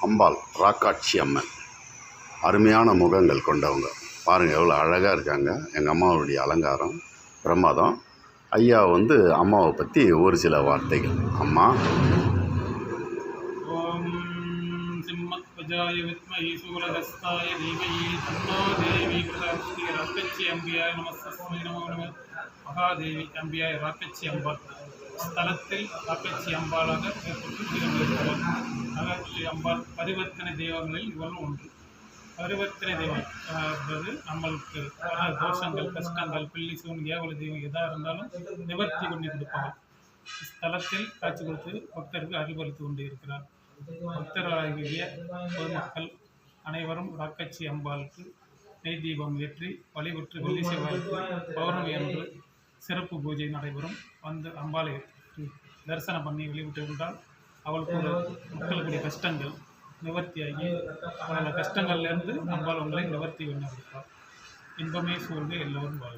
அம்பாள் ராக்காட்சி அம்மன். அருமையான முகங்கள் கொண்டவங்க. பாருங்கள் எவ்வளோ அழகாக இருக்காங்க. எங்கள் அம்மாவுடைய அலங்காரம் பிரமாதம். ஐயா வந்து அம்மாவை பற்றி ஒரு சில வார்த்தைகள். அம்மா. மகாதேவி அம்பியாய ராக்கச்சி அம்பாள். ஸ்தலத்தில் ராக்கச்சி அம்பாளாக அம்பாள் பரிவர்த்தனை தெய்வங்களில் இவரும் ஒன்று பரிவர்த்தனை தெய்வம் என்பது நம்மளுக்கு தோஷங்கள் கஷ்டங்கள் பில்லி சூன் ஏவல தெய்வம் எதாக இருந்தாலும் நிவர்த்தி கொண்டு கொடுப்பாங்க ஸ்தலத்தில் காட்சி கொடுத்து பக்தருக்கு அறிவுறுத்தி கொண்டு இருக்கிறார். பக்தராகிய பொதுமக்கள் அனைவரும் ராக்கச்சி அம்பாளுக்கு நெய் தீபம் ஏற்றி வழிபட்டு வெள்ளி செவ்வாய்க்கு பௌர்ணமி அன்று சிறப்பு பூஜை நடைபெறும். வந்து அம்பாளை தரிசனம் பண்ணி வெளிவிட்டு கொண்டால் அவளுக்கு மக்களுடைய கஷ்டங்கள் நிவர்த்தியாகி அவளோட கஷ்டங்கள்லேருந்து நம்மால் உங்களை நிவர்த்தி பண்ண கொடுப்பார் இன்பமே சூழ்ந்து எல்லோரும் வாழும்